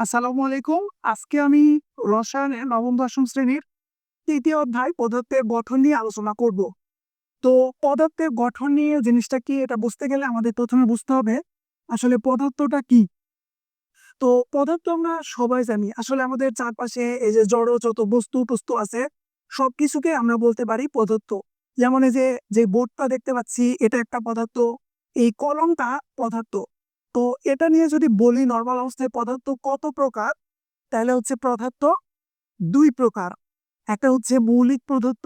আসসালামু আলাইকুম। আজকে আমি রসায়নের নবম, দশম শ্রেণির তৃতীয় অধ্যায় পদার্থের গঠন নিয়ে আলোচনা করব। তো পদার্থের গঠন নিয়ে জিনিসটা কি এটা বুঝতে গেলে আমাদের প্রথমে বুঝতে হবে আসলে পদার্থটা কি। তো পদার্থ আমরা সবাই জানি। আসলে আমাদের চারপাশে এই যে জড়, যত বস্তু টস্তু আছে সব কিছুকে আমরা বলতে পারি পদার্থ। যেমন এই যে যে বোর্ডটা দেখতে পাচ্ছি, এটা একটা পদার্থ। এই কলমটা পদার্থ। তো এটা নিয়ে যদি বলি নর্মাল অবস্থায় পদার্থ কত প্রকার, তাহলে হচ্ছে পদার্থ দুই প্রকার। একটা হচ্ছে মৌলিক পদার্থ,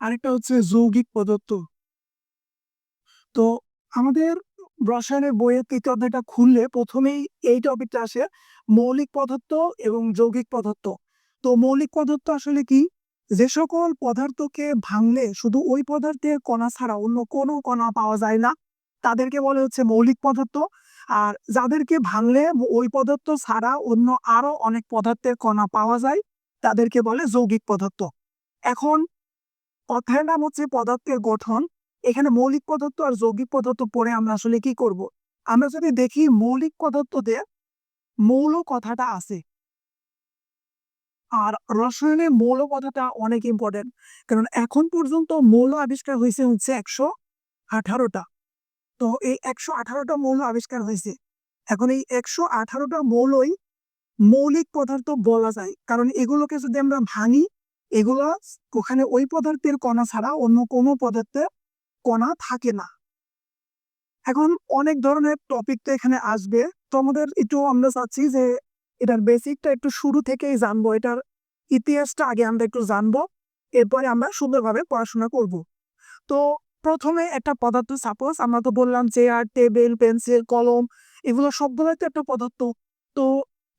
আরেকটা হচ্ছে যৌগিক পদার্থ। তো আমাদের রসায়নের বইয়ের তৃতীয় অধ্যায়টা খুললে প্রথমেই এই টপিকটা আসে মৌলিক পদার্থ এবং যৌগিক পদার্থ। তো মৌলিক পদার্থ আসলে কি? যে সকল পদার্থকে ভাঙলে শুধু ওই পদার্থের কণা ছাড়া অন্য কোনো কণা পাওয়া যায় না। তাদেরকে বলে হচ্ছে মৌলিক পদার্থ। আর যাদেরকে ভাঙলে ওই পদার্থ ছাড়া অন্য আরও অনেক পদার্থের কণা পাওয়া যায়, তাদেরকে বলে যৌগিক পদার্থ। এখন অধ্যায়ের নাম হচ্ছে পদার্থের গঠন। এখানে মৌলিক পদার্থ আর যৌগিক পদার্থ পড়ে আমরা আসলে কি করব। আমরা যদি দেখি মৌলিক পদার্থতে মৌল কথাটা আছে। আর রসায়নে মৌল কথাটা অনেক ইম্পর্টেন্ট কারণ এখন পর্যন্ত মৌল আবিষ্কার হয়েছে হচ্ছে একশো আঠারোটা। তো এই একশো আঠারোটা মৌল আবিষ্কার হয়েছে। এখন এই একশো আঠারোটা মৌলই মৌলিক পদার্থ বলা যায়। কারণ এগুলোকে যদি আমরা ভাঙি, এগুলো ওখানে ওই পদার্থের কণা ছাড়া অন্য কোনো পদার্থের কণা থাকে না। এখন অনেক ধরনের টপিক তো এখানে আসবে। তো আমাদের একটু আমরা চাচ্ছি যে এটার বেসিকটা একটু শুরু থেকেই জানব। এটার ইতিহাসটা আগে আমরা একটু জানব। এরপরে আমরা সুন্দরভাবে পড়াশোনা করব। তো প্রথমে একটা পদার্থ সাপোজ আমরা তো বললাম চেয়ার টেবিল পেন্সিল কলম, এগুলো সবগুলোই তো একটা পদার্থ। তো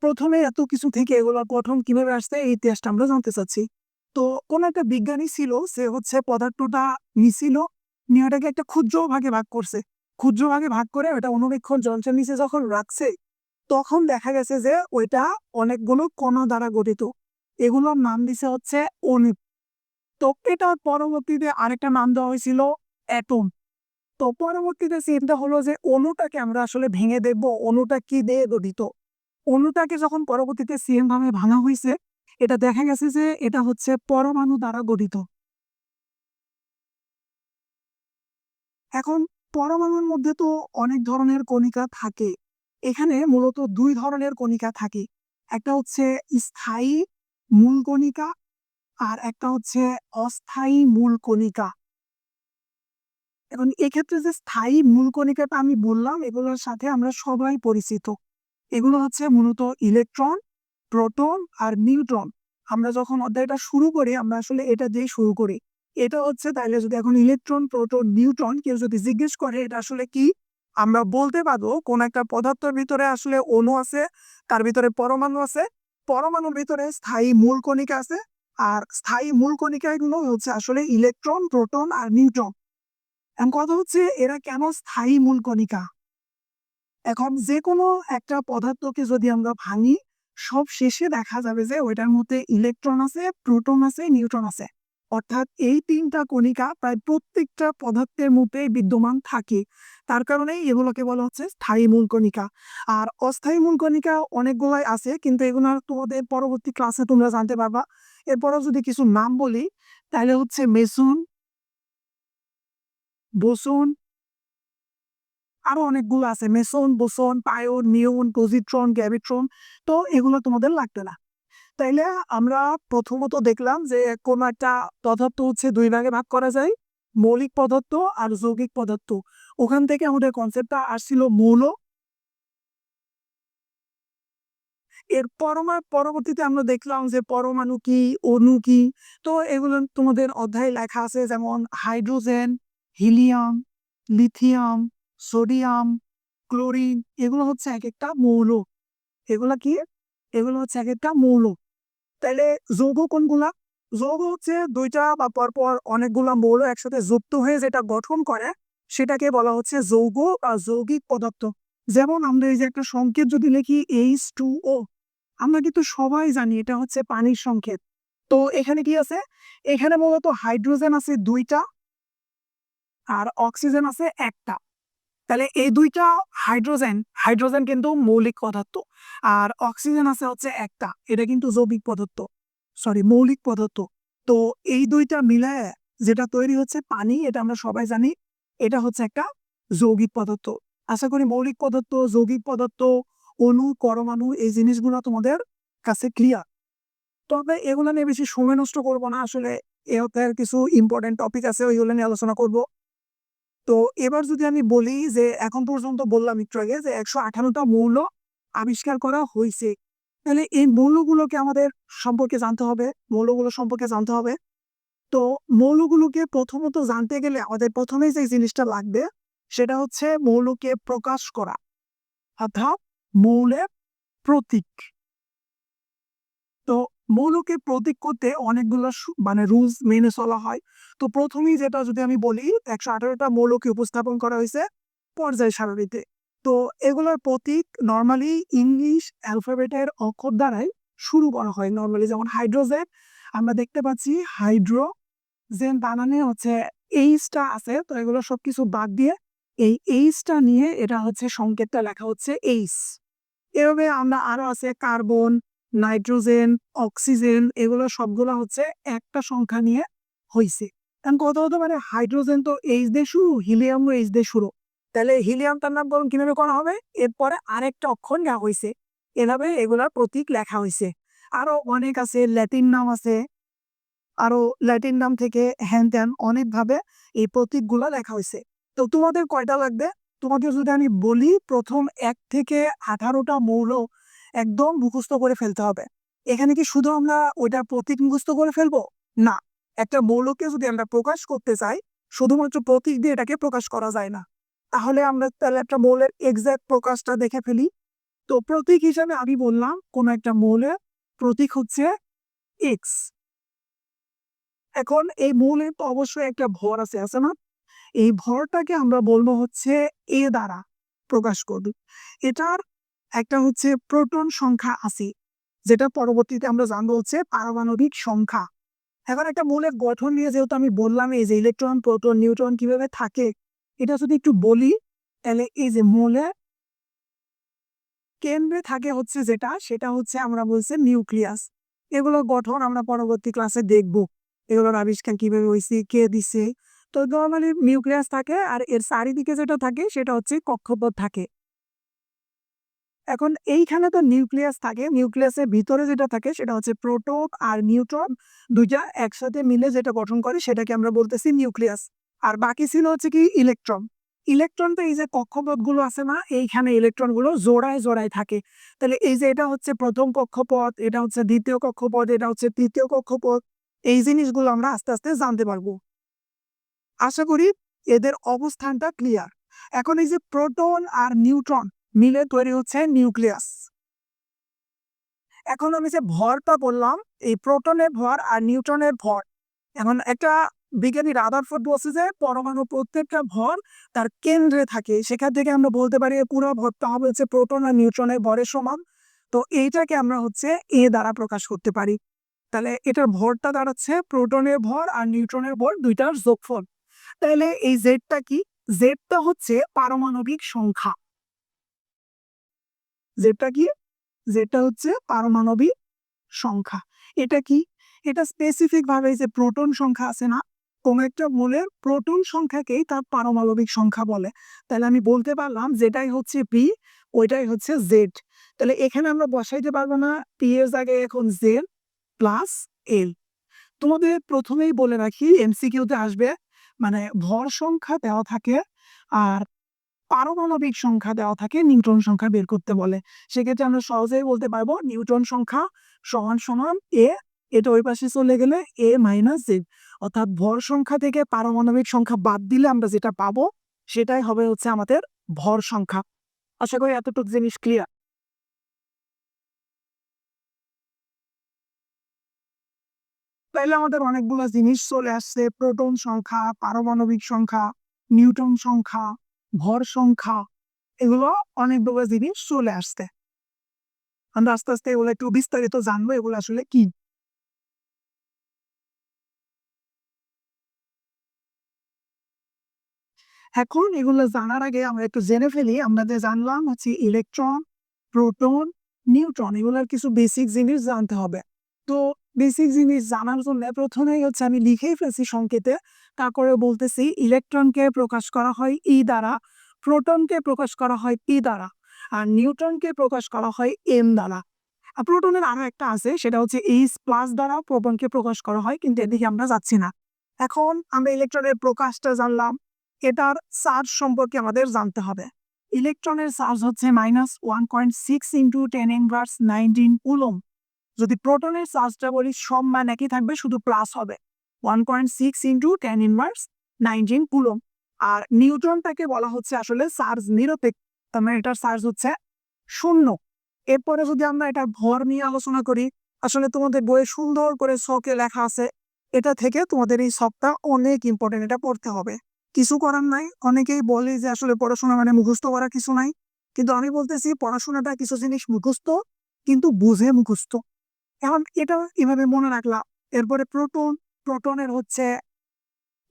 প্রথমে এত কিছু থেকে এগুলোর গঠন কীভাবে আসছে এই ইতিহাসটা আমরা জানতে চাচ্ছি। তো কোন একটা বিজ্ঞানী ছিল, সে হচ্ছে পদার্থটা নিছিল নিয়ে ওটাকে একটা ক্ষুদ্র ভাগে ভাগ করছে। ক্ষুদ্র ভাগে ভাগ করে ওটা অনুবীক্ষণ যন্ত্রের নিচে যখন রাখছে, তখন দেখা গেছে যে ওইটা অনেকগুলো কণা দ্বারা গঠিত। এগুলোর নাম দিছে হচ্ছে অণু। তো এটার পরবর্তীতে আরেকটা নাম দেওয়া হয়েছিল অ্যাটম তো পরবর্তীতে চিন্তা হলো যে অণুটাকে আমরা আসলে ভেঙে দেখব, অণুটা কি দিয়ে গঠিত? অণুটাকে যখন পরবর্তীতে সেম ভাবে ভাঙা হয়েছে, এটা দেখা গেছে যে এটা হচ্ছে পরমাণু দ্বারা গঠিত। এখন পরমাণুর মধ্যে তো অনেক ধরনের কণিকা থাকে। এখানে মূলত দুই ধরনের কণিকা থাকে। একটা হচ্ছে স্থায়ী মূল কণিকা আর একটা হচ্ছে অস্থায়ী মূল কণিকা। এখন এক্ষেত্রে যে স্থায়ী মূল কণিকাটা আমি বললাম, এগুলোর সাথে আমরা সবাই পরিচিত। এগুলো হচ্ছে মূলত ইলেকট্রন, প্রোটন আর নিউট্রন। আমরা যখন অধ্যায়টা শুরু করি, আমরা আসলে এটা দিয়েই শুরু করি। এটা হচ্ছে তাহলে যদি এখন ইলেকট্রন, প্রোটন, নিউট্রন কেউ যদি জিজ্ঞেস করে, এটা আসলে কি? আমরা বলতে পারব, কোন একটা পদার্থের ভিতরে আসলে অণু আছে, তার ভিতরে পরমাণু আছে। পরমাণুর ভিতরে স্থায়ী মূল কণিকা আছে, আর স্থায়ী মূল কণিকাগুলো হচ্ছে আসলে ইলেকট্রন, প্রোটন আর নিউট্রন। কথা হচ্ছে, এরা কেন স্থায়ী মূল কণিকা? এখন যে কোনো একটা পদার্থকে যদি আমরা ভাঙি, সব শেষে দেখা যাবে যে ওইটার মধ্যে ইলেকট্রন আছে, প্রোটন আছে, নিউট্রন আছে। অর্থাৎ এই তিনটা কণিকা প্রায় প্রত্যেকটা পদার্থের মধ্যে বিদ্যমান থাকে। তার কারণেই এগুলোকে বলা হচ্ছে স্থায়ী মূল কণিকা। আর অস্থায়ী মূল কণিকা অনেকগুলাই আছে, কিন্তু এগুলো তোমাদের পরবর্তী ক্লাসে তোমরা জানতে পারবা। এরপরও যদি কিছু নাম বলি, তাহলে হচ্ছে মেসুন বোসন। আরও অনেকগুলো আছে, মেসন, বোসন পায়ন নিউন পজিট্রন গ্যাবিট্রন, তো এগুলো তোমাদের লাগবে না। তাইলে আমরা প্রথমত দেখলাম যে কোন একটা পদার্থ হচ্ছে দুই ভাগে ভাগ করা যায়, মৌলিক পদার্থ আর যৌগিক পদার্থ। ওখান থেকে আমাদের কনসেপ্টটা আসছিল মৌল। এর পরমা, পরবর্তীতে আমরা দেখলাম যে পরমাণু কি, অণু কি, তো এগুলো তোমাদের অধ্যায় লেখা আছে, যেমন hydrogen helium, lithium, sodium, chlorine এগুলো হচ্ছে এক একটা মৌল। এগুলা কি? এগুলো হচ্ছে এক একটা মৌল। তাহলে যৌগ কোনগুলা? যৌগ হচ্ছে দুইটা বা পরপর অনেকগুলা মৌল একসাথে যুক্ত হয়ে যেটা গঠন করে, সেটাকে বলা হচ্ছে যৌগ বা যৌগিক পদার্থ। যেমন আমরা এই যে একটা সংকেত যদি লিখি এইচ টু ও আমরা কিন্তু সবাই জানি এটা হচ্ছে পানির সংকেত। তো এখানে কি আছে? এখানে মূলত হাইড্রোজেন আছে দুইটা আর অক্সিজেন আছে একটা। তাহলে এই দুইটা হাইড্রোজেন হাইড্রোজেন কিন্তু মৌলিক পদার্থ। আর অক্সিজেন আছে হচ্ছে একটা, এটা কিন্তু জৈবিক পদার্থ। সরি মৌলিক পদার্থ। তো এই দুইটা মিলে যেটা তৈরি হচ্ছে পানি, এটা আমরা সবাই জানি, এটা হচ্ছে একটা যৌগিক পদার্থ। আশা করি মৌলিক পদার্থ, যৌগিক পদার্থ, অণু, পরমাণু, এই জিনিসগুলো তোমাদের কাছে ক্লিয়ার তবে এগুলো নিয়ে বেশি সময় নষ্ট করব না, আসলে এর কিছু ইম্পর্টেন্ট টপিক আছে, ওইগুলো নিয়ে আলোচনা করব। তো এবার যদি আমি বলি যে, এখন পর্যন্ত বললাম একটু আগে যে, একশো আঠারোটা মৌল আবিষ্কার করা হয়েছে। তাহলে এই মৌলগুলোকে আমাদের সম্পর্কে জানতে হবে, মৌলগুলো সম্পর্কে জানতে হবে। তো মৌলগুলোকে প্রথমত জানতে গেলে আমাদের প্রথমেই যে জিনিসটা লাগবে, সেটা হচ্ছে মৌলকে প্রকাশ করা, অর্থাৎ মৌলের প্রতীক। তো মৌলকে প্রতীক করতে অনেকগুলো মানে রুলস মেনে চলা হয়। তো প্রথমেই যেটা যদি আমি বলি, একশো আঠারোটা মৌলকে উপস্থাপন করা হয়েছে পর্যায় সারণীতে। তো এগুলোর প্রতীক নর্মালি ইংলিশ অ্যালফাবেটের অক্ষর দ্বারাই শুরু করা হয় নর্মালি যেমন হাইড্রোজেন আমরা দেখতে পাচ্ছি হাইড্রো জেন বানানে হচ্ছে এইচটা আছে, তো এগুলো সবকিছু বাদ দিয়ে এই এইচটা নিয়ে এটা হচ্ছে সংকেতটা লেখা হচ্ছে এইচ এভাবে আমরা আরও আছে কার্বন নাইট্রোজেন, অক্সিজেন এগুলো সবগুলো হচ্ছে একটা সংখ্যা নিয়ে হয়েছে কারণ কত হতে পারে হাইড্রোজেন তো এইচ দিয়ে শুরু, হিলিয়াম এইচ দিয়ে শুরু। তাহলে হিলিয়ামটার নামকরণ কীভাবে করা হবে? এরপরে আরেকটা অক্ষর নেওয়া হয়েছে এভাবে এগুলার প্রতীক লেখা হয়েছে আরও অনেক আছে, ল্যাটিন নাম আছে। আরও ল্যাটিন নাম থেকে হ্যান ত্যান অনেকভাবে এই প্রতীকগুলো লেখা হয়েছে তো তোমাদের কয়টা লাগবে? তোমাদের যদি আমি বলি, প্রথম এক থেকে আঠারোটা মৌল একদম মুখস্থ করে ফেলতে হবে। এখানে কি শুধু আমরা ওইটা প্রতীক মুখস্থ করে ফেলব? না, একটা মৌলকে যদি আমরা প্রকাশ করতে চাই, শুধুমাত্র প্রতীক দিয়ে এটাকে প্রকাশ করা যায় না। তাহলে আমরা তাহলে একটা মৌলের এক্সাক্ট প্রকাশটা দেখে ফেলি। তো প্রতীক হিসাবে আমি বললাম, কোন একটা মৌলের প্রতীক হচ্ছে এক্স এখন এই মৌলে তো অবশ্যই একটা ভর আছে আছে না? এই ভরটাকে আমরা বলব হচ্ছে এ দ্বারা প্রকাশ করবে। এটার একটা হচ্ছে প্রোটন সংখ্যা আছে, যেটা পরবর্তীতে আমরা জানব হচ্ছে পারমাণবিক সংখ্যা। এখন একটা মৌলের গঠন নিয়ে যেহেতু আমি বললাম, এই যে ইলেকট্রন, প্রোটন, নিউট্রন কীভাবে থাকে, এটা যদি একটু বলি, তাহলে এই যে মৌলের কেন্দ্রে থাকে হচ্ছে যেটা, সেটা হচ্ছে আমরা বলছি নিউক্লিয়াস। এগুলো গঠন আমরা পরবর্তী ক্লাসে দেখব, এগুলোর আবিষ্কার কীভাবে হয়েছে, কে দিছে। তো নর্মালি নিউক্লিয়াস থাকে, আর এর চারিদিকে যেটা থাকে, সেটা হচ্ছে কক্ষপথ থাকে। এখন এইখানে তো নিউক্লিয়াস থাকে, নিউক্লিয়াসের ভিতরে যেটা থাকে সেটা হচ্ছে প্রোটন আর নিউট্রন দুইটা একসাথে মিলে যেটা গঠন করে সেটাকে আমরা বলতেছি নিউক্লিয়াস। আর বাকি ছিল হচ্ছে কি ইলেকট্রন। ইলেকট্রন তো এই যে কক্ষপথগুলো আছে না, এইখানে ইলেকট্রনগুলো জোড়ায় জোড়ায় থাকে। তাহলে এই যে এটা হচ্ছে প্রথম কক্ষপথ, এটা হচ্ছে দ্বিতীয় কক্ষপথ, এটা হচ্ছে তৃতীয় কক্ষপথ, এই জিনিসগুলো আমরা আস্তে আস্তে জানতে পারব। আশা করি এদের অবস্থানটা ক্লিয়ার এখন এই যে প্রোটন আর নিউট্রন মিলে তৈরি হচ্ছে নিউক্লিয়াস। এখন আমি যে ভরটা বললাম, এই প্রোটনের ভর আর নিউট্রনের ভর, এখন একটা বিজ্ঞানী রাদারফোর্ড বলছে যে পরমাণু প্রত্যেকটা ভর তার কেন্দ্রে থাকে। সেখান থেকে আমরা বলতে পারি পুরো ভরটা হবে হচ্ছে প্রোটন আর নিউট্রনের ভরের সমান। তো এইটাকে আমরা হচ্ছে এ দ্বারা প্রকাশ করতে পারি। তাহলে এটার ভরটা দাঁড়াচ্ছে প্রোটনের ভর আর নিউট্রনের ভর দুইটার যোগফল। তাহলে এই জেডটা কি? জেডটা হচ্ছে পারমাণবিক সংখ্যা। যেটা কি? যেটা হচ্ছে পারমাণবিক সংখ্যা। এটা কি? এটা স্পেসিফিক ভাবে যে প্রোটন সংখ্যা আছে না, কোন একটা মূলের প্রোটন সংখ্যাকেই তার পারমাণবিক সংখ্যা বলে। তাহলে আমি বলতে পারলাম যেটাই হচ্ছে পি ওইটাই হচ্ছে জেড তাহলে এখানে আমরা বসাইতে পারব না পি এর জায়গায় এখন জেড প্লাস এল তোমাদের প্রথমেই বলে রাখি এমসিকিউতে আসবে মানে ভর সংখ্যা দেওয়া থাকে, আর পারমাণবিক সংখ্যা দেওয়া থাকে নিউটন সংখ্যা বের করতে বলে। সেক্ষেত্রে আমরা সহজেই বলতে পারব নিউটন সংখ্যা সমান সমান এ এটা ওই পাশে চলে গেলে এ মাইনাস জেড অর্থাৎ ভর সংখ্যা থেকে পারমাণবিক সংখ্যা বাদ দিলে আমরা যেটা পাবো, সেটাই হবে হচ্ছে আমাদের ভর সংখ্যা। আশা করি এতটুকু জিনিস ক্লিয়ার তাইলে আমাদের অনেকগুলো জিনিস চলে আসছে। প্রোটন সংখ্যা, পারমাণবিক সংখ্যা নিউটন সংখ্যা ভর সংখ্যা, এগুলো অনেকগুলো জিনিস চলে আসছে। আমরা আস্তে আস্তে এগুলো একটু বিস্তারিত জানব, এগুলো আসলে কি? এখন এগুলো জানার আগে আমরা একটু জেনে ফেলি, আমরা যে জানলাম হচ্ছে ইলেকট্রন, প্রোটন, নিউট্রন, এগুলোর কিছু বেসিক জিনিস জানতে হবে। তো বেসিক জিনিস জানার জন্য প্রথমেই হচ্ছে আমি লিখেই ফেলছি সংকেতে। তারপরে বলতেছি, ইলেকট্রনকে প্রকাশ করা হয় ই দ্বারা, প্রোটনকে প্রকাশ করা হয় পি দ্বারা, আর নিউট্রনকে প্রকাশ করা হয় এম দ্বারা। আর প্রোটনের আরও একটা আছে, সেটা হচ্ছে এইচ প্লাস দ্বারা প্রোটনকে প্রকাশ করা হয়, কিন্তু এদিকে আমরা যাচ্ছি না। এখন আমরা ইলেকট্রনের প্রকাশটা জানলাম, এটার চার্জ সম্পর্কে আমাদের জানতে হবে। ইলেকট্রনের চার্জ হচ্ছে minus one point six into ten inverse nineteen coulomb যদি প্রোটনের চার্জটা বলি, সব মান একই থাকবে, শুধু প্লাস হবে। One point six into ten inverse nineteen coulomb আর নিউট্রনটাকে বলা হচ্ছে আসলে চার্জ নিরপেক্ষ মানে এটার চার্জ হচ্ছে শূন্য। এরপরে যদি আমরা এটার ভর নিয়ে আলোচনা করি, আসলে তোমাদের বইয়ে সুন্দর করে শখে লেখা আছে, এটা থেকে তোমাদের এই শখটা অনেক ইম্পর্টেন্ট এটা পড়তে হবে। কিছু করার নাই, অনেকেই বলে যে আসলে পড়াশোনা মানে মুখস্থ করা কিছু নাই, কিন্তু আমি বলতেছি পড়াশোনাটা কিছু জিনিস মুখস্থ, কিন্তু বুঝে মুখস্থ। এখন এটা এভাবে মনে রাখলাম। এরপরে প্রোটন, প্রোটনের হচ্ছে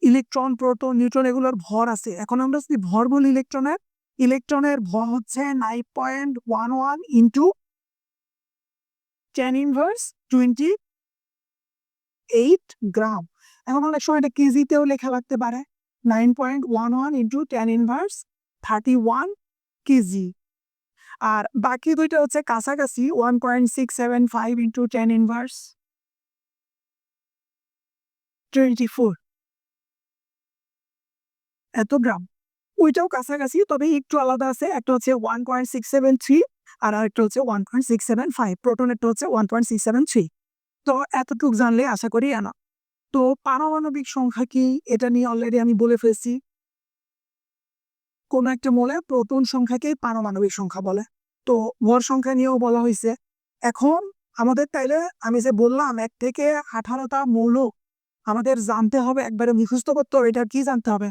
ইলেকট্রন, প্রোটন, নিউট্রন এগুলোর ভর আছে। এখন আমরা যদি ভর বলি ইলেকট্রনের ইলেকট্রনের ভর হচ্ছে nine point one one into ten inverse twenty eight gram এখন অনেক সময় এটা কেজিতেও লেখা লাগতে পারে। Nine point one one into ten inverse thirty one kg. আর বাকি দুইটা হচ্ছে কাছাকাছি one point six seven five into ten inverse twenty four এত গ্রাম। ওইটাও কাছাকাছি, তবে একটু আলাদা আছে। একটা হচ্ছে one point six seven three আর আরেকটা হচ্ছে one point six seven five প্রোটনেরটা হচ্ছে one point six seven three তো এতটুকু জানলে আশা করি আনা তো পারমাণবিক সংখ্যা কি? এটা নিয়ে অলরেডি আমি বলে ফেলছি। কোন একটা মলে প্রোটন সংখ্যাকে পারমাণবিক সংখ্যা বলে। তো ভর সংখ্যা নিয়েও বলা হয়েছে এখন আমাদের তাইলে আমি যে বললাম, এক থেকে আঠারোটা মৌল আমাদের জানতে হবে, একবারে মুখস্থ করতে হবে এটা কি জানতে হবে?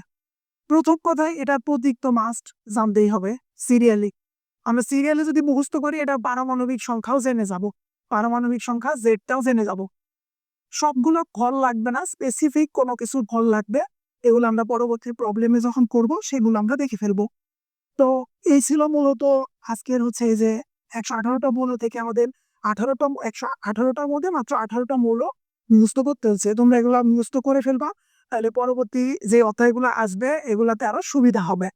প্রথম কথায় এটা প্রতীক মাস্ট জানতেই হবে, সিরিয়ালি। আমরা সিরিয়ালে যদি মুখস্থ করি, এটা পারমাণবিক সংখ্যাও জেনে যাব, পারমাণবিক সংখ্যা জেডটাও জেনে যাব। সবগুলো ফল লাগবে না স্পেসিফিক কোনো কিছুর ফল লাগবে এগুলো আমরা পরবর্তী প্রবলেমে যখন করব, সেগুলো আমরা দেখে ফেলব। তো এই ছিল মূলত আজকের হচ্ছে এই যে একশো আঠারোটা মৌল থেকে আমাদের আঠারোটা, একশো আঠারোটার মধ্যে মাত্র আঠারোটা মৌল মুস্ত করতে হচ্ছে। তোমরা এগুলো মুস্ত করে ফেলবা, তাহলে পরবর্তী যে অধ্যায়গুলো আসবে, এগুলাতে আরও সুবিধা হবে।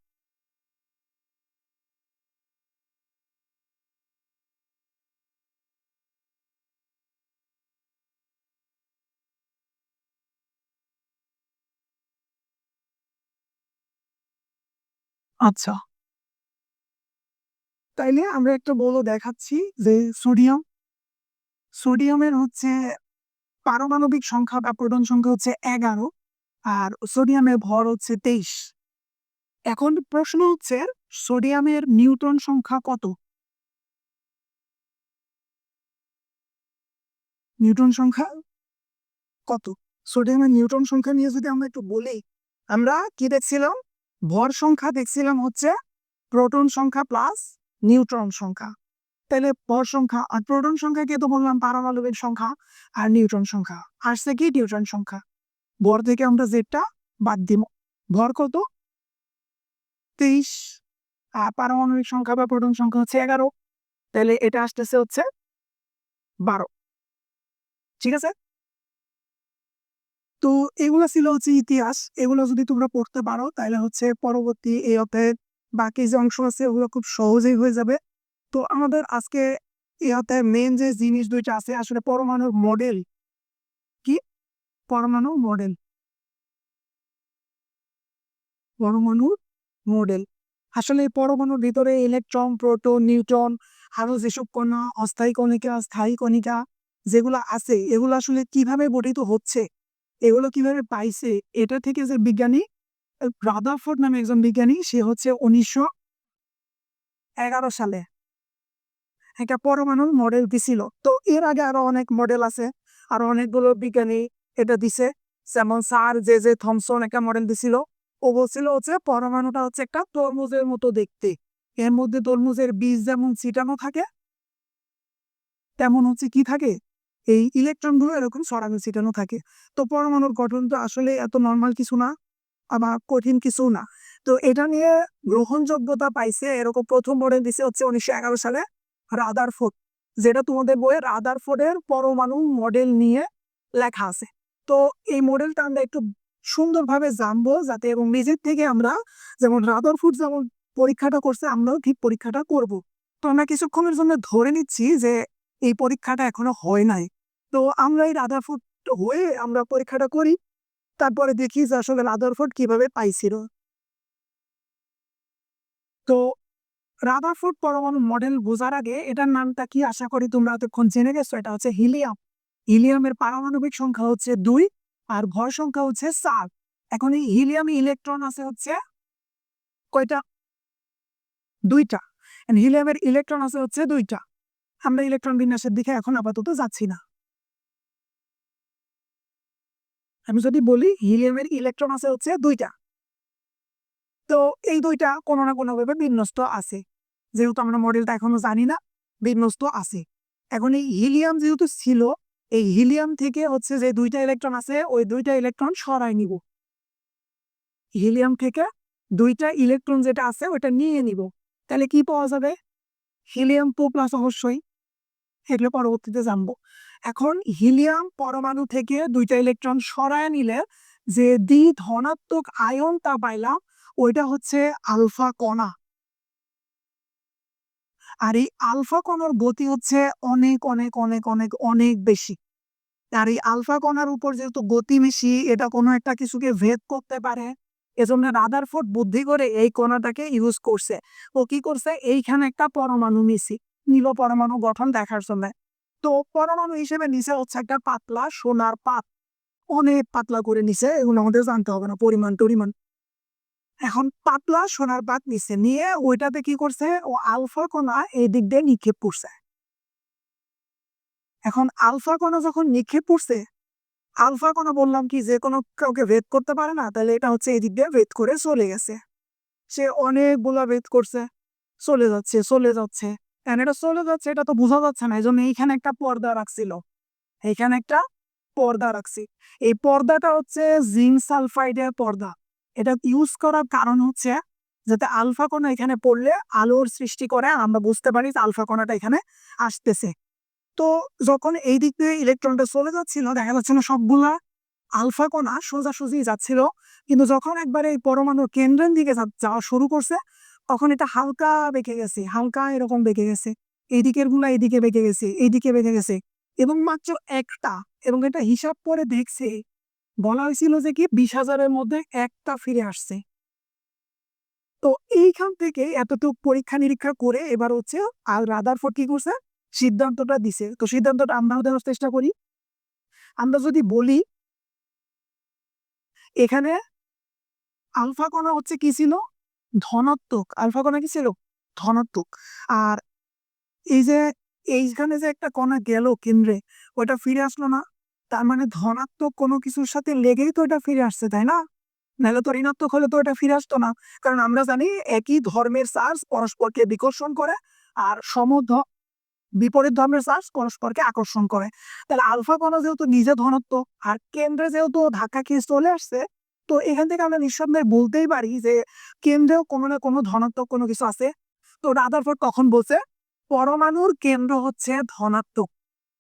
আচ্ছা। তাইলে আমরা একটা বলো দেখাচ্ছি যে সোডিয়াম, সোডিয়ামের হচ্ছে পারমাণবিক সংখ্যা বা প্রোটন সংখ্যা হচ্ছে এগারো আর সোডিয়ামের ভর হচ্ছে তেইশ। এখন প্রশ্ন হচ্ছে, সোডিয়ামের নিউট্রন সংখ্যা কত? নিউট্রন সংখ্যা কত? সোডিয়ামের নিউট্রন সংখ্যা নিয়ে যদি আমরা একটু বলি, আমরা কি দেখছিলাম? ভর সংখ্যা দেখছিলাম হচ্ছে প্রোটন সংখ্যা প্লাস নিউট্রন সংখ্যা। তাহলে ভর সংখ্যা আর প্রোটন সংখ্যাকে তো বললাম? পারমাণবিক সংখ্যা আর নিউট্রন সংখ্যা। আসছে কি নিউট্রন সংখ্যা? ভর থেকে আমরা জেডটা বাদ দিব। ভর কত? তেইশ। আর পারমাণবিক সংখ্যা বা প্রোটন সংখ্যা হচ্ছে এগারো। তাহলে এটা আসতেছে হচ্ছে বারো। ঠিক আছে? তো এগুলো ছিল হচ্ছে ইতিহাস। এগুলো যদি তোমরা পড়তে পারো তাহলে হচ্ছে পরবর্তী এই অধ্যায়ের বাকি যে অংশ আছে, ওগুলো খুব সহজেই হয়ে যাবে। তো আমাদের আজকে এই অধ্যায়ের মেন যে জিনিস দুইটা আছে, আসলে পরমাণুর মডেল কি? পরমাণু মডেল পরমাণুর মডেল আসলে পরমাণুর ভিতরে ইলেকট্রন প্রোটন নিউট্রন আরও যেসব কণা, অস্থায়ী কণিকা, স্থায়ী কণিকা যেগুলো আছে, এগুলো আসলে কীভাবে গঠিত হচ্ছে? এগুলো কীভাবে পাইছে? এটা থেকে যে বিজ্ঞানী রাদারফোর্ড নামে একজন বিজ্ঞানী, সে হচ্ছে উনিশশো এগারো সালে একটা পরমাণু মডেল দিছিল। তো এর আগে আরও অনেক মডেল আছে, আরও অনেকগুলো বিজ্ঞানী এটা দিছে। যেমন স্যার জে জে থমসন একটা মডেল দিছিল। ও বলছিল হচ্ছে পরমাণুটা হচ্ছে একটা তরমুজের মতো দেখতে। এর মধ্যে তরমুজের বীজ যেমন ছিটানো থাকে, তেমন হচ্ছে কি থাকে? এই ইলেকট্রনগুলো এরকম ছড়ানো ছিটানো থাকে। তো পরমাণুর গঠন তো আসলে এত নর্মাল কিছু না আবার কঠিন কিছু না। তো এটা নিয়ে গ্রহণযোগ্যতা পাইছে এরকম প্রথম মডেল দিছে হচ্ছে উনিশশো এগারো সালে রাদারফোর্ড, যেটা তোমাদের বইয়ে রাদারফোর্ডের পরমাণু মডেল নিয়ে লেখা আছে। তো এই মডেলটা আমরা একটু সুন্দরভাবে জানব যাতে এবং নিজের থেকে আমরা যেমন রাদারফোর্ড যেমন পরীক্ষাটা করছে, আমরাও ঠিক পরীক্ষাটা করব। তো আমরা কিছুক্ষণের জন্য ধরে নিচ্ছি যে এই পরীক্ষাটা এখনও হয় নাই। তো আমরা এই রাদারফোর্ড হয়ে আমরা পরীক্ষাটা করি। তারপরে দেখি যে আসলে রাদারফোর্ড কীভাবে পাইছিল। তো রাদারফোর্ড পরমাণু মডেল বোঝার আগে এটার নামটা কি আশা করি তোমরা এতক্ষণ জেনে গেছো, এটা হচ্ছে হিলিয়াম। হিলিয়ামের পারমাণবিক সংখ্যা হচ্ছে দুই আর ভর সংখ্যা হচ্ছে সাত এখন এই হিলিয়ামে ইলেকট্রন আছে হচ্ছে কয়টা? দুইটা। হিলিয়ামের ইলেকট্রন আছে হচ্ছে দুইটা। আমরা ইলেকট্রন বিন্যাসের দিকে এখন আপাতত যাচ্ছি না। আমি যদি বলি হিলিয়ামের ইলেকট্রন আছে হচ্ছে দুইটা। তো এই দুইটা কোনো না কোনো ভাবে বিন্যস্ত আছে। যেহেতু আমরা মডেলটা এখনও জানি না, বিন্যস্ত আছে। এখন এই হিলিয়াম যেহেতু ছিল, এই হিলিয়াম থেকে হচ্ছে যে দুইটা ইলেকট্রন আছে, ওই দুইটা ইলেকট্রন সরাই নিব। হিলিয়াম থেকে দুইটা ইলেকট্রন যেটা আছে ওটা নিয়ে নিব। তাহলে কি পাওয়া যাবে? হিলিয়াম টু প্লাস অবশ্যই। এগুলো পরবর্তীতে জানব। এখন হিলিয়াম পরমাণু থেকে দুইটা ইলেকট্রন সরায় নিলে যে দ্বি ধনাত্মক আয়নটা পাইলাম, ওইটা হচ্ছে আলফা কণা। আর এই আলফা কণার গতি হচ্ছে অনেক অনেক অনেক অনেক অনেক বেশি। আর এই আলফা কণার উপর যেহেতু গতি বেশি, এটা কোনো একটা কিছুকে ভেদ করতে পারে। এজন্য রাদারফোর্ড বুদ্ধি করে এই কণাটাকে ইউজ করছে। ও কি করছে? এইখানে একটা পরমাণু মিশি নীল পরমাণু গঠন দেখার জন্য। তো পরমাণু হিসেবে নিচে হচ্ছে একটা পাতলা সোনার পাত। অনেক পাতলা করে নিছে, এগুলো আমাদের জানতে হবে না, পরিমাণ টরিমাণ। এখন পাতলা সোনার পাত নিচে নিয়ে ওইটাতে কি করছে? ও আলফা কণা এই দিক দিয়ে নিক্ষেপ করছে। এখন আলফা কণা যখন নিক্ষেপ করছে, আলফা কণা বললাম কি, যে কোনো কাউকে ভেদ করতে পারে না, তাহলে এটা হচ্ছে এই দিক দিয়ে ভেদ করে চলে গেছে। সে অনেকগুলা ভেদ করছে, চলে যাচ্ছে চলে যাচ্ছে। এখন এটা চলে যাচ্ছে, এটা তো বোঝা যাচ্ছে না এই জন্য এইখানে একটা পর্দা রাখছিল। এইখানে একটা পর্দা রাখছি। এই পর্দাটা হচ্ছে জিঙ্ক সালফাইডের পর্দা। এটা ইউজ করার কারণ হচ্ছে যাতে আলফা কণা এখানে পড়লে আলোর সৃষ্টি করে আমরা বুঝতে পারি যে আলফা কণাটা এখানে আসতেছে। তো যখন এই দিক দিয়ে ইলেকট্রনটা চলে যাচ্ছিল, দেখা যাচ্ছে না সবগুলা আলফা কণা সোজাসুজি যাচ্ছিল। কিন্তু যখন একবার এই পরমাণুর কেন্দ্রের দিকে যাওয়া শুরু করছে তখন এটা হালকা বেঁকে গেছে, হালকা এরকম বেঁকে গেছে। এই দিকেরগুলা এইদিকে বেঁকে গেছে এইদিকে বেঁকে গেছে এবং মাত্র একটা এবং এটা হিসাব করে দেখছে, বলা হয়েছিল যে কি বিশ হাজারের মধ্যে একটা ফিরে আসছে। তো এইখান থেকে এতটুকু পরীক্ষা নিরীক্ষা করে এবার হচ্ছে আর রাদার ফোর কি করছে? সিদ্ধান্তটা দিছে। তো সিদ্ধান্তটা আমরাও দেওয়ার চেষ্টা করি। আমরা যদি বলি, এখানে আলফা কণা হচ্ছে কি ছিল? ধনাত্মক, আলফা কণা কি ছিল? ধনাত্মক। আর এই যে, এইখানে যে একটা কণা গেল কেন্দ্রে ওটা ফিরে আসলো না। তার মানে ধনাত্মক কোনো কিছুর সাথে লেগেই তো এটা ফিরে আসছে, তাই না? নাহলে তো ঋণাত্মক হলে তো এটা ফিরে আসতো না। কারণ আমরা জানি একই ধর্মের চার্জ পরস্পরকে বিকর্ষণ করে আর সমধ, বিপরীত ধর্মের চার্জ পরস্পরকে আকর্ষণ করে। তাহলে আলফা কণা যেহেতু নিজে ধনাত্মক, আর কেন্দ্রে যেহেতু ধাক্কা খেয়ে চলে আসছে তো এখান থেকে আমরা নিঃসন্দেহে বলতেই পারি যে কেন্দ্রেও কোনো না কোনো ধনাত্মক কোনো কিছু আছে। তো রাদারফোর্ড তখন বলছে? পরমাণুর কেন্দ্র হচ্ছে ধনাত্মক।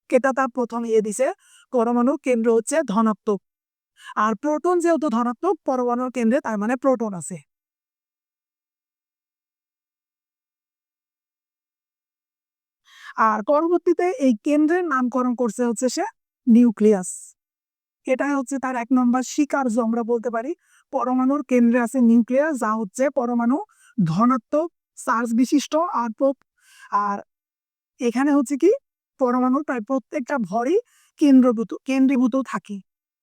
এটা তার প্রথম ইয়ে দিছে, পরমাণুর কেন্দ্র হচ্ছে ধনাত্মক। আর প্রোটন যেহেতু ধনাত্মক, পরমাণুর কেন্দ্রে তার মানে প্রোটন আছে। আর পরবর্তীতে এই কেন্দ্রের নামকরণ করছে হচ্ছে সে নিউক্লিয়াস। এটাই হচ্ছে তার এক নম্বর স্বীকার্য আমরা বলতে পারি। পরমাণুর কেন্দ্রে আছে নিউক্লিয়াস, যা হচ্ছে পরমাণু ধনাত্মক চার্জ বিশিষ্ট আর আর এখানে হচ্ছে কি পরমাণুর প্রায় প্রত্যেকটা ভরই কেন্দ্রভূত কেন্দ্রীভূত থাকে।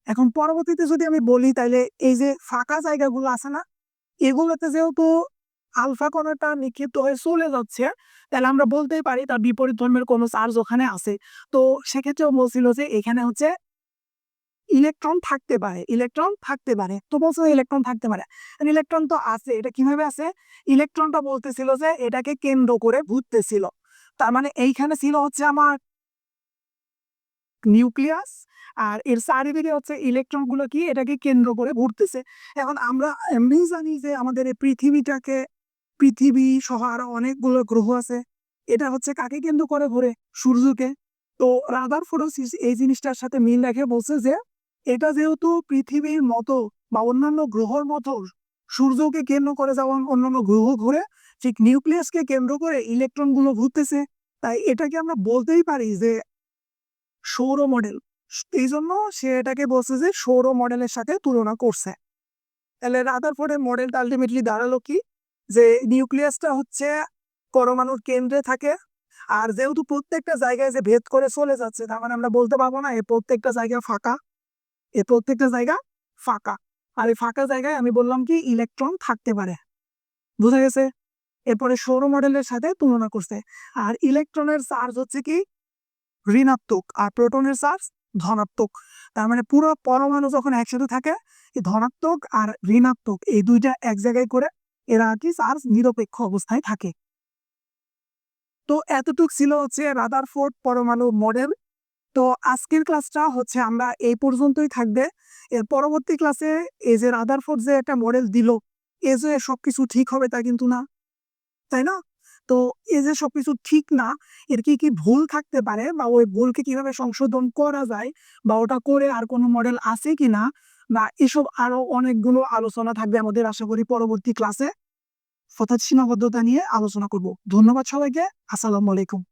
এখন পরবর্তীতে যদি আমি বলি তাহলে এই যে ফাঁকা জায়গাগুলো আছে না, এগুলোতে যেহেতু আলফা কণাটা নিক্ষিপ্ত হয়ে চলে যাচ্ছে তাহলে আমরা বলতেই পারি তার বিপরীত ধর্মের কোনো চার্জ ওখানে আছে। তো সেক্ষেত্রেও বলছিল যে এখানে হচ্ছে ইলেকট্রন থাকতে পারে, ইলেকট্রন থাকতে পারে, তো বলছো ইলেকট্রন থাকতে পারে। ইলেকট্রন তো আছে, এটা কীভাবে আছে? ইলেকট্রনটা বলতেছিল যে এটাকে কেন্দ্র করে ঘুরতেছিল। তার মানে এইখানে ছিল হচ্ছে আমার নিউক্লিয়াস, আর এর চারিদিকে হচ্ছে ইলেকট্রনগুলো কি? এটাকে কেন্দ্র করে ঘুরতেছে। এখন আমরা এমনি জানি যে আমাদের এই পৃথিবীটাকে, পৃথিবী সহ আরও অনেকগুলো গ্রহ আছে, এটা হচ্ছে কাকে কেন্দ্র করে ঘুরে? সূর্যকে। তো রাদার ফোরোসিস এই জিনিসটার সাথে মিল রেখে বলছে যে এটা যেহেতু পৃথিবীর মতো বা অন্যান্য গ্রহর মতো সূর্যকে কেন্দ্র করে যেমন অন্যান্য গ্রহ ঘুরে, ঠিক নিউক্লিয়াসকে কেন্দ্র করে ইলেকট্রনগুলো ঘুরতেছে, তাই এটাকে আমরা বলতেই পারি যে সৌর মডেল। এই জন্য সে এটাকে বলছে যে সৌর মডেলের সাথে তুলনা করছে। তাহলে রাদারফোর্ডের মডেলটা আলটিমেটলি দাঁড়াল কি? যে নিউক্লিয়াসটা হচ্ছে পরমাণুর কেন্দ্রে থাকে, আর যেহেতু প্রত্যেকটা জায়গায় যে ভেদ করে চলে যাচ্ছে, তার মানে আমরা বলতে পারব না এই প্রত্যেকটা জায়গা ফাঁকা। এই প্রত্যেকটা জায়গা ফাঁকা। আর এই ফাঁকা জায়গায় আমি বললাম কি ইলেকট্রন থাকতে পারে। বুঝা গেছে? এরপরে সৌর মডেলের সাথে তুলনা করছে। আর ইলেকট্রনের চার্জ হচ্ছে কি? ঋণাত্মক। আর প্রোটনের চার্জ ধনাত্মক। তার মানে পুরো পরমাণু যখন একসাথে থাকে ধনাত্মক আর ঋণাত্মক, এই দুইটা এক জায়গায় করে এরা আর কি চার্জ নিরপেক্ষ অবস্থায় থাকে। তো এতটুক ছিল হচ্ছে রাদারফোর্ড পরমাণু মডেল। তো আজকের ক্লাসটা হচ্ছে আমরা এই পর্যন্তই থাকবে। এর পরবর্তী ক্লাসে এই যে রাদারফোর্ড যে একটা মডেল দিল, এ যে সবকিছু ঠিক হবে তা কিন্তু না, তাই না? তো এ যে সবকিছু ঠিক না, এর কি কি ভুল থাকতে পারে বা ওই ভুলকে কীভাবে সংশোধন করা যায় বা ওটা করে আর কোনো মডেল আছে কিনা বা এসব আরও অনেকগুলো আলোচনা থাকবে আমাদের আশা করি পরবর্তী ক্লাসে। অর্থাৎ সীমাবদ্ধতা নিয়ে আলোচনা করব। ধন্যবাদ সবাইকে। আসসালামু আলাইকুম।